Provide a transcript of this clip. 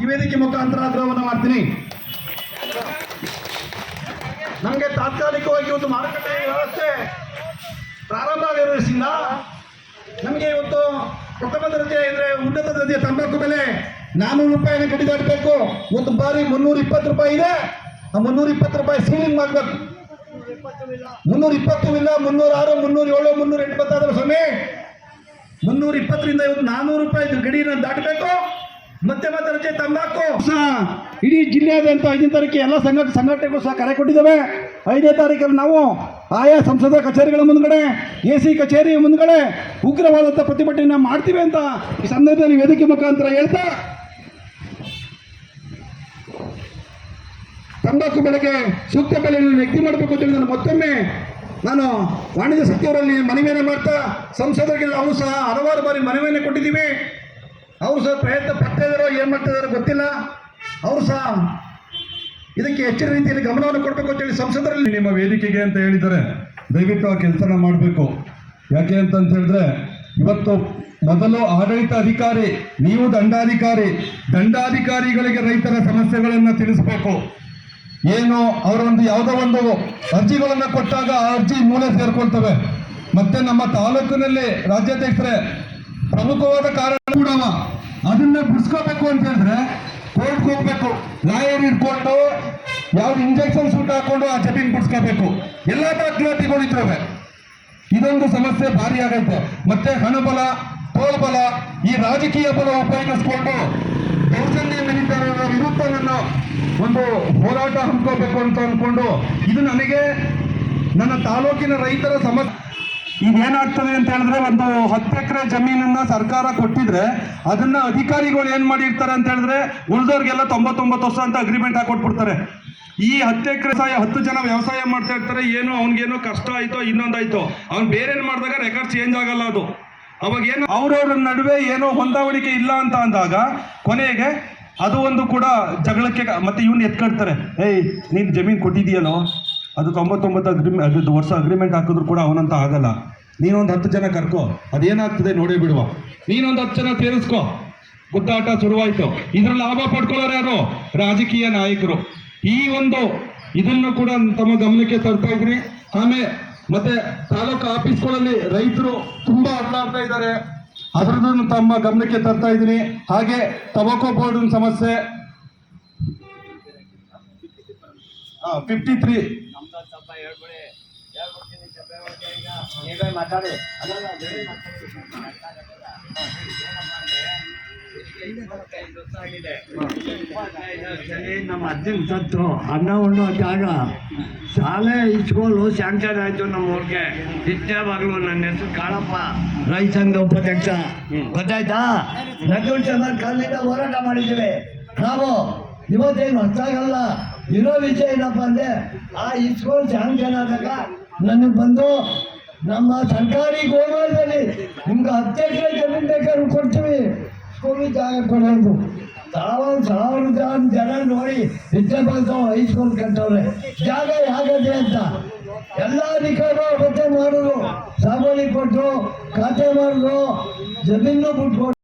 ಈ ವೇದಿಕೆ ಮುಖಾಂತರ ಆಗ್ರಹವನ್ನು ಮಾಡ್ತೀನಿ. ನಮಗೆ ತಾತ್ಕಾಲಿಕವಾಗಿ ಒಂದು ಮಾರುಕಟ್ಟೆ ವ್ಯವಸ್ಥೆ ಪ್ರಾರಂಭ ಆಗಿರೋದ್ರಿಂದ ನಮಗೆ ಇವತ್ತು ಪ್ರಥಮ ದರ್ಜೆ ಅಂದರೆ ಉನ್ನತ ದರ್ಜೆ ತಂಬಾಕು ಬೆಲೆ ನಾನ್ನೂರು ರೂಪಾಯಿನ ಗಡಿ ದಾಟಬೇಕು. ಒಂದು ಬಾರಿ ಮುನ್ನೂರ ಇಪ್ಪತ್ತು ರೂಪಾಯಿ ಇದೆ. ಆ ಮುನ್ನೂರ ಇಪ್ಪತ್ತು ರೂಪಾಯಿ ಸೀಲಿಂಗ್ ಮಾಡಬೇಕು. ಮುನ್ನೂರ ಇಪ್ಪತ್ತು ಇಲ್ಲ, ಮುನ್ನೂರ ಆರು, ಮುನ್ನೂರ ಏಳು, ಮುನ್ನೂರ ಎಂಟು ಸ್ವಾಮಿ. ಮುನ್ನೂರ ಇಪ್ಪತ್ತರಿಂದ ಇವತ್ತು ನಾನ್ನೂರು ರೂಪಾಯಿ ಗಡಿನ ದಾಟಬೇಕು. ಮಧ್ಯಮ ದರ್ಜೆ ತಂಬಾಕು. ಸಹ ಇಡೀ ಜಿಲ್ಲೆಯಾದ್ಯಂತ ಐದನೇ ತಾರೀಕು ಎಲ್ಲ ಸಂಘ ಸಂಘಟನೆಗಳು ಸಹ ಕರೆ ಕೊಟ್ಟಿದ್ದಾವೆ. ಐದನೇ ತಾರೀಕಲ್ಲಿ ನಾವು ಆಯಾ ಸಂಸದ ಕಚೇರಿಗಳ ಮುಂದ್ಗಡೆ, ಎ ಸಿ ಕಚೇರಿ ಮುಂದ್ಗಡೆ ಉಗ್ರವಾದಂಥ ಪ್ರತಿಭಟನೆ ಮಾಡ್ತೀವಿ ಅಂತ ಈ ಸಂದರ್ಭದಲ್ಲಿ ವೇದಿಕೆ ಮುಖಾಂತರ ಹೇಳ್ತಾ. ತಂಬಾಕು ಬೆಳೆಗೆ ಸೂಕ್ತ ಬೆಲೆಯನ್ನು ವ್ಯಕ್ತಿ ಮಾಡಬೇಕು ಅಂತ ಹೇಳಿ ನಾನು ಮತ್ತೊಮ್ಮೆ ನಾನು ವಾಣಿಜ್ಯ ಸಚಿವರಲ್ಲಿ ಮನವಿಯನ್ನು ಮಾಡ್ತಾ, ಸಂಸದರಿಗೆ ಅವರು ಸಹ ಹಲವಾರು ಬಾರಿ ಮನವಿಯನ್ನು ಕೊಟ್ಟಿದ್ದೀವಿ. ಅವರು ಸಹ ಪ್ರಯತ್ನ ಪಡ್ತಾ ಏನು ಮಾಡ್ತಾ ಗೊತ್ತಿಲ್ಲ. ಅವರು ಸಹ ಇದಕ್ಕೆ ಹೆಚ್ಚಿನ ರೀತಿಯಲ್ಲಿ ಗಮನವನ್ನು ಕೊಡಬೇಕು ಅಂತೇಳಿ ಸಂಸದರಲ್ಲಿ ನಿಮ್ಮ ವೇದಿಕೆಗೆ ಅಂತ ಹೇಳಿದ್ದಾರೆ. ದಯವಿಟ್ಟು ಆ ಕೆಲಸನ ಮಾಡಬೇಕು. ಯಾಕೆ ಅಂತಂತ ಹೇಳಿದ್ರೆ, ಇವತ್ತು ಮೊದಲು ಆಡಳಿತ ಅಧಿಕಾರಿ, ನೀವು ದಂಡಾಧಿಕಾರಿ, ದಂಡಾಧಿಕಾರಿಗಳಿಗೆ ರೈತರ ಸಮಸ್ಯೆಗಳನ್ನು ತಿಳಿಸ್ಬೇಕು. ಏನು ಅವರೊಂದು ಯಾವುದೋ ಒಂದು ಅರ್ಜಿಗಳನ್ನು ಕೊಟ್ಟಾಗ ಆ ಅರ್ಜಿ ಮೂಲೆ ಸೇರ್ಕೊಳ್ತವೆ. ಮತ್ತೆ ನಮ್ಮ ತಾಲೂಕಿನಲ್ಲಿ ರಾಜ್ಯಾಧ್ಯಕ್ಷರೇ ಪ್ರಮುಖವಾದ ಕಾರಣ ಕೂಡ ಅವ. ಅದನ್ನ ಬಿಡಿಸ್ಕೋಬೇಕು ಅಂತ ಹೇಳಿದ್ರೆ ಕೋರ್ಟ್ಗೆ ಹೋಗ್ಬೇಕು. ಲಾಯರ್ ಇಟ್ಕೊಂಡು ಯಾವ್ದು ಇಂಜೆಕ್ಷನ್ ಸೂಟ್ ಹಾಕೊಂಡು ಆ ಜಮೀನ್ ಬಿಡಿಸ್ಕೋಬೇಕು. ಎಲ್ಲ ದಾಖಲಾತಿಗಳು ಇದ್ರವೆ. ಇದೊಂದು ಸಮಸ್ಯೆ ಭಾರಿ ಆಗೈತೆ. ಮತ್ತೆ ಹಣಬಲ, ತೋಳ್ಬಲ, ಈ ರಾಜಕೀಯ ಬಲ ಉಪಯೋಗಿಸ್ಕೊಂಡು ದೌರ್ಜನ್ಯ ಮಿನಿತರರ ವಿರುದ್ಧ ನನ್ನ ಒಂದು ಹೋರಾಟ ಹಮ್ಮಿಕೋಬೇಕು ಅಂತ ಅಂದ್ಕೊಂಡು ಇದು ನನಗೆ ನನ್ನ ತಾಲೂಕಿನ ರೈತರ ಸಮಸ್ಯೆ. ಇದೇನಾಗ್ತದೆ ಅಂತ ಹೇಳಿದ್ರೆ ಒಂದು ಹತ್ತು ಎಕರೆ ಜಮೀನನ್ನ ಸರ್ಕಾರ ಕೊಟ್ಟಿದ್ರೆ ಅದನ್ನ ಅಧಿಕಾರಿಗಳು ಏನ್ ಮಾಡಿರ್ತಾರೆ ಅಂತ ಹೇಳಿದ್ರೆ ಉಳಿದವ್ರಿಗೆಲ್ಲ ತೊಂಬತ್ತೊಂಬತ್ತು ವರ್ಷ ಅಂತ ಅಗ್ರಿಮೆಂಟ್ ಹಾಕೊಟ್ಬಿಡ್ತಾರೆ ಈ ಹತ್ತು ಎಕರೆ ಸಹ ಹತ್ತು ಜನ ವ್ಯವಸಾಯ ಮಾಡ್ತಾ ಇರ್ತಾರೆ, ಏನೋ ಅವ್ನಿಗೇನೋ ಕಷ್ಟ ಆಯ್ತೋ, ಇನ್ನೊಂದಾಯ್ತೋ, ಅವ್ನು ಬೇರೆ ಮಾಡಿದಾಗ ರೆಕಾರ್ಡ್ ಚೇಂಜ್ ಆಗಲ್ಲ ಅದು. ಅವಾಗ ಏನು ಅವ್ರವ್ರ ನಡುವೆ ಏನೋ ಹೊಂದಾವಣಿಕೆ ಇಲ್ಲ ಅಂತ ಅಂದಾಗ ಕೊನೆಗೆ ಅದು ಒಂದು ಕೂಡ ಜಗಳಕ್ಕೆ ಮತ್ತೆ ಇವನ್ ಎತ್ಕೊಳ್ತಾರೆ, ಏಯ್, ನೀನು ಜಮೀನು ಕೊಟ್ಟಿದೆಯಲ್ಲೋ ಅದು ತೊಂಬತ್ತೊಂಬತ್ತು ಅಗ್ರಿಮೆ ಅದು ವರ್ಷ ಅಗ್ರಿಮೆಂಟ್ ಹಾಕಿದ್ರು ಕೂಡ ಅವನಂತ ಆಗಲ್ಲ. ನೀನೊಂದು ಹತ್ತು ಜನ ಕರ್ಕೋ. ಅದೇನಾಗ್ತದೆ ನೋಡೇ ಬಿಡುವ. ನೀನೊಂದು ಹತ್ತು ಜನ ಸೇರಿಸ್ಕೋ ಗುದ್ದಾಟ ಶುರುವಾಯಿತು. ಇದ್ರ ಲಾಭ ಪಡ್ಕೊಳ್ಳೋರು ಯಾರು? ರಾಜಕೀಯ ನಾಯಕರು. ಈ ಒಂದು ಇದನ್ನು ಕೂಡ ತಮ್ಮ ಗಮನಕ್ಕೆ ತರ್ತಾ ಇದ್ರಿ. ಆಮೇಲೆ ಮತ್ತೆ ತಾಲೂಕು ಆಫೀಸ್ಗಳಲ್ಲಿ ರೈತರು ತುಂಬಾ ಅಡ್ಡಾಡ್ತಾ ಇದ್ದಾರೆ. ಅದರದನ್ನು ತಮ್ಮ ಗಮನಕ್ಕೆ ತರ್ತಾ ಇದ್ದೀನಿ. ಹಾಗೆ ತಬಕೋ ಬೋರ್ಡ್ ಸಮಸ್ಯೆ. ಫಿಫ್ಟಿ ತ್ರೀ ನೀವೇ ಮಾತಾಡಿ ನಮ್ಮ ಅಜ್ಜನ ಸತ್ತು ಅನ್ನ ಉಣ್ಣೋ ಜಾಗ ಶಾಲೆ ಇಸ್ಕೂಲು ಸ್ಯಾಂಕ್ಷನ್ ಆಯ್ತು ನಮ್ಮ ಊರಿಗೆ ನಿತ್ಯವಾಗ್ಲು ನನ್ನ ಹೆಸರು ಕಾಳಪ್ಪ ರೈತ ಸಂಘ ಉಪಾಧ್ಯಕ್ಷ ಗೊತ್ತಾಯ್ತಾ ನಗೂರ್ ಚಂದ್ರ ಕಾಲದಿಂದ ಹೋರಾಟ ಮಾಡಿದ್ದೀವಿ ನಾವು ಇವತ್ತೇನು ಹೊತ್ತಾಗಲ್ಲ ಇರೋ ವಿಷಯ ಏನಪ್ಪ ಅಂದ್ರೆ, ಆ ಇಸ್ಕೂಲ್ ಸ್ಯಾಂಕ್ಷನ್ ಆದಾಗ ನನಗೆ ಬಂದು ನಮ್ಮ ಸರ್ಕಾರಿ ಗೋಮಾಳದಲ್ಲಿ ನಿಮ್ಗೆ ಹತ್ತು ಎಕರೆ ಜಮೀನು ಬೇಕಾದ್ರು ಕೊಡ್ತೀವಿ. ಸ್ಕೂಲಿಗೆ ಜಾಗ ಕೊಡೋದು. ಸಾವಿರ ಸಾವಿರ ಜನ ಜನ ನೋಡಿ ಬಂದು ಹೈಸ್ಕೂಲ್ ಕಟ್ಟವ್ರೆ. ಜಾಗ ಯಾಗದೆ ಅಂತ. ಎಲ್ಲ ಅಧಿಕಾರಿಗಳು ಮತ್ತೆ ಮಾಡೋದು. ಸಾಮಾನ್ಯ ಕೊಟ್ಟು ಖಾತೆ ಮಾಡಿದ್ರು ಜಮೀನು ಬಿಟ್ಕೊಟ್ಟು